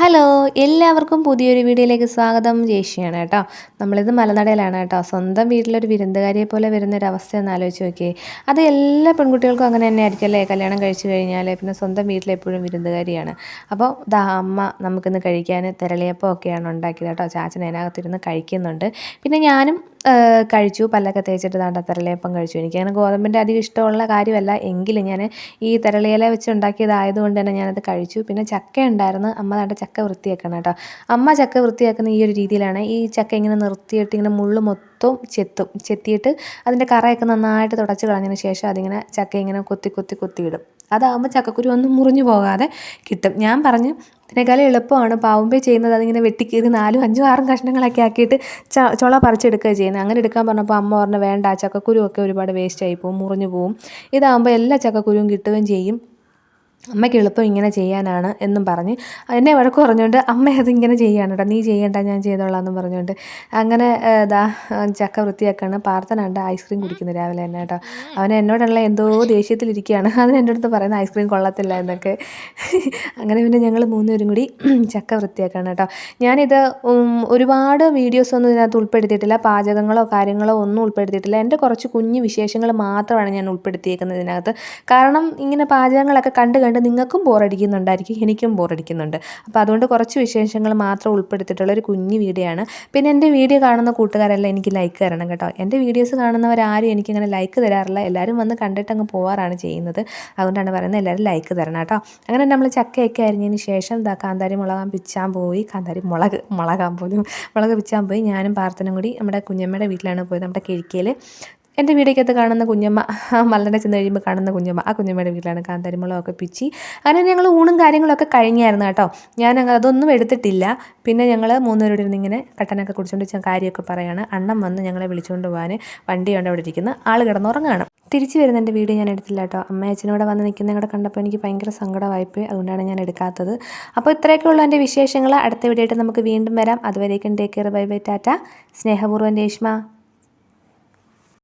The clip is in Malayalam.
ഹലോ എല്ലാവർക്കും പുതിയൊരു വീഡിയോയിലേക്ക് സ്വാഗതം. ജേഷിയാണ് കേട്ടോ. നമ്മളിത് മലനടയിലാണ് കേട്ടോ. സ്വന്തം വീട്ടിലൊരു വിരുന്നുകാരിയെ പോലെ വരുന്ന ഒരു അവസ്ഥ ഒന്ന് ആലോചിച്ച് നോക്കിയേ അത് എല്ലാ പെൺകുട്ടികൾക്കും അങ്ങനെ തന്നെ ആയിരിക്കും അല്ലേ? കല്യാണം കഴിച്ചു കഴിഞ്ഞാൽ പിന്നെ സ്വന്തം വീട്ടിലെപ്പോഴും വിരുന്നുകാരിയാണ്. അപ്പോൾ ദാ അമ്മ നമുക്കിന്ന് കഴിക്കാൻ തിരളിയപ്പം ഒക്കെയാണ് ഉണ്ടാക്കിയത് കേട്ടോ. ചാച്ചൻ അതിനകത്തിരുന്ന് കഴിക്കുന്നുണ്ട്. പിന്നെ ഞാനും കഴിച്ചു പല്ലൊക്കെ തേച്ചിട്ട് ദാണ്ട തിരളിയപ്പം കഴിച്ചു. എനിക്കങ്ങനെ ഗോതമ്പിന്റെ അധികം ഇഷ്ടമുള്ള കാര്യമല്ല. എങ്കിലും ഞാൻ ഈ തിരളിയില വെച്ച് ഉണ്ടാക്കിയതായതുകൊണ്ട് തന്നെ ഞാനത് കഴിച്ചു. പിന്നെ ചക്ക ഉണ്ടായിരുന്നു. അമ്മ ദാണ്ട ചക്ക വൃത്തിയാക്കണം കേട്ടോ. അമ്മ ചക്ക വൃത്തിയാക്കുന്ന ഈ ഒരു രീതിയിലാണ് ഈ ചക്ക ഇങ്ങനെ നിർത്തിയിട്ട് ഇങ്ങനെ മുള്ളു മൊത്തം ചെത്തും. ചെത്തിയിട്ട് അതിന്റെ കറയൊക്കെ നന്നായിട്ട് തുടച്ച് കളഞ്ഞതിന് ശേഷം അതിങ്ങനെ ചക്ക ഇങ്ങനെ കൊത്തി കൊത്തി കൊത്തി ഇടും അതാകുമ്പോൾ ചക്കക്കുരു ഒന്നും മുറിഞ്ഞു പോകാതെ കിട്ടും. ഞാൻ പറഞ്ഞു ഇതിനേക്കാളും എളുപ്പമാണ് പാവുമ്പേ ചെയ്യുന്നത്. അതിങ്ങനെ വെട്ടിക്കീറി നാലും അഞ്ചും ആറും കഷ്ണങ്ങളൊക്കെ ആക്കിയിട്ട് ച ചുള പറിച്ചെടുക്കുക ചെയ്യുന്നത്. അങ്ങനെ എടുക്കാൻ പറഞ്ഞപ്പോൾ അമ്മ പറഞ്ഞു വേണ്ട ചക്കക്കുരു ഒക്കെ ഒരുപാട് വേസ്റ്റ് ആയി പോകും മുറിഞ്ഞു പോവും. ഇതാകുമ്പോൾ എല്ലാ ചക്കക്കുരുവും കിട്ടുകയും ചെയ്യും. അമ്മയ്ക്ക് എളുപ്പം ഇങ്ങനെ ചെയ്യാനാണ് എന്നും പറഞ്ഞ് എന്നെ വഴക്ക് പറഞ്ഞുകൊണ്ട് അമ്മ അതിങ്ങനെ ചെയ്യാണ് കേട്ടോ നീ ചെയ്യണ്ട ഞാൻ ചെയ്തോളാം എന്നും പറഞ്ഞുകൊണ്ട് അങ്ങനെ ഇതാ ചക്ക വൃത്തിയാക്കാണ്. പാർത്തനുണ്ട് ഐസ്ക്രീം കുടിക്കുന്നു രാവിലെ തന്നെ കേട്ടോ. അവൻ എന്നോടുള്ള എന്തോ ദേഷ്യത്തിലിരിക്കുകയാണ്. അതിന് എന്റെ അടുത്ത് പറയുന്ന ഐസ്ക്രീം കൊള്ളത്തില്ല എന്നൊക്കെ. അങ്ങനെ പിന്നെ ഞങ്ങൾ മൂന്നുപേരും കൂടി ചക്ക വൃത്തിയാക്കാണ് കേട്ടോ. ഞാനിത് ഒരുപാട് വീഡിയോസൊന്നും ഇതിനകത്ത് ഉൾപ്പെടുത്തിയിട്ടില്ല. പാചകങ്ങളോ കാര്യങ്ങളോ ഒന്നും ഉൾപ്പെടുത്തിയിട്ടില്ല. എന്റെ കുറച്ച് കുഞ്ഞു വിശേഷങ്ങൾ മാത്രമാണ് ഞാൻ ഉൾപ്പെടുത്തിയേക്കുന്നത് ഇതിനകത്ത്. കാരണം ഇങ്ങനെ പാചകങ്ങളൊക്കെ കണ്ട് കണ്ട് നിങ്ങൾക്കും ബോറടിക്കുന്നുണ്ടായിരിക്കും എനിക്കും ബോറടിക്കുന്നുണ്ട് അപ്പോൾ അതുകൊണ്ട് കുറച്ച് വിശേഷങ്ങൾ മാത്രം ഉൾപ്പെടുത്തിയിട്ടുള്ള ഒരു കുഞ്ഞു വീഡിയോ ആണ് പിന്നെ എന്റെ വീഡിയോ കാണുന്ന കൂട്ടുകാരെല്ലാം എനിക്ക് ലൈക്ക് തരണം കേട്ടോ. എന്റെ വീഡിയോസ് കാണുന്നവരാരും എനിക്കിങ്ങനെ ലൈക്ക് തരാറില്ല. എല്ലാവരും വന്ന് കണ്ടിട്ട് അങ്ങ് പോവാറാണ് ചെയ്യുന്നത്. അതുകൊണ്ടാണ് പറയുന്നത് എല്ലാവരും ലൈക്ക് തരണം കേട്ടോ. അങ്ങനെ നമ്മൾ ചക്കയൊക്കെ അരിഞ്ഞതിന് ശേഷം ദാ കാന്താരി മുളകാൻ പിച്ചാൻ പോയി. കാന്താരി മുളക് മുളകാൻ പോലും മുളക് പിച്ചാൻ പോയി. ഞാനും പാർത്തനും കൂടി നമ്മുടെ കുഞ്ഞമ്മയുടെ വീട്ടിലാണ് പോയത് നമ്മുടെ കിഴക്കയിൽ എന്റെ വീടേക്കകത്ത് കാണുന്ന കുഞ്ഞമ്മ മലനെ ചെന്ന് കഴിയുമ്പോൾ കാണുന്ന കുഞ്ഞമ്മ ആ കുഞ്ഞമ്മയുടെ വീട്ടിലാണ് കാന്താരിമുളകൊക്കെ പിച്ചി. അങ്ങനെ ഞങ്ങൾ ഊണും കാര്യങ്ങളൊക്കെ കഴിഞ്ഞായിരുന്നു കേട്ടോ. ഞാൻ അതൊന്നും എടുത്തിട്ടില്ല. പിന്നെ ഞങ്ങൾ മൂന്നുപേരോട് ഇരുന്ന് ഇങ്ങനെ കട്ടനൊക്കെ കുടിച്ചുകൊണ്ട് ഞാൻ കാര്യമൊക്കെ പറയാണ്. അണ്ണം വന്ന് ഞങ്ങളെ വിളിച്ചുകൊണ്ട് പോകാൻ വണ്ടിയുണ്ട് അവിടെ ഇരിക്കുന്നു. ആൾ കിടന്നുറങ്ങുകയാണ് തിരിച്ചു വരുന്ന എന്റെ വീഡിയോ ഞാൻ എടുത്തില്ല കേട്ടോ. അമ്മ അച്ഛനോടെ വന്ന് നിൽക്കുന്ന കൂടെ കണ്ടപ്പോൾ എനിക്ക് ഭയങ്കര സങ്കടമായിപ്പോയി. അതുകൊണ്ടാണ് ഞാൻ എടുക്കാത്തത്. അപ്പോൾ ഇത്രയൊക്കെ ഉള്ള എന്റെ വിശേഷങ്ങൾ അടുത്ത വീഡിയോ ആയിട്ട് നമുക്ക് വീണ്ടും വരാം. അതുവരേക്കും take care. Bye bye. Tata. സ്നേഹപൂർവം രേഷ്മ.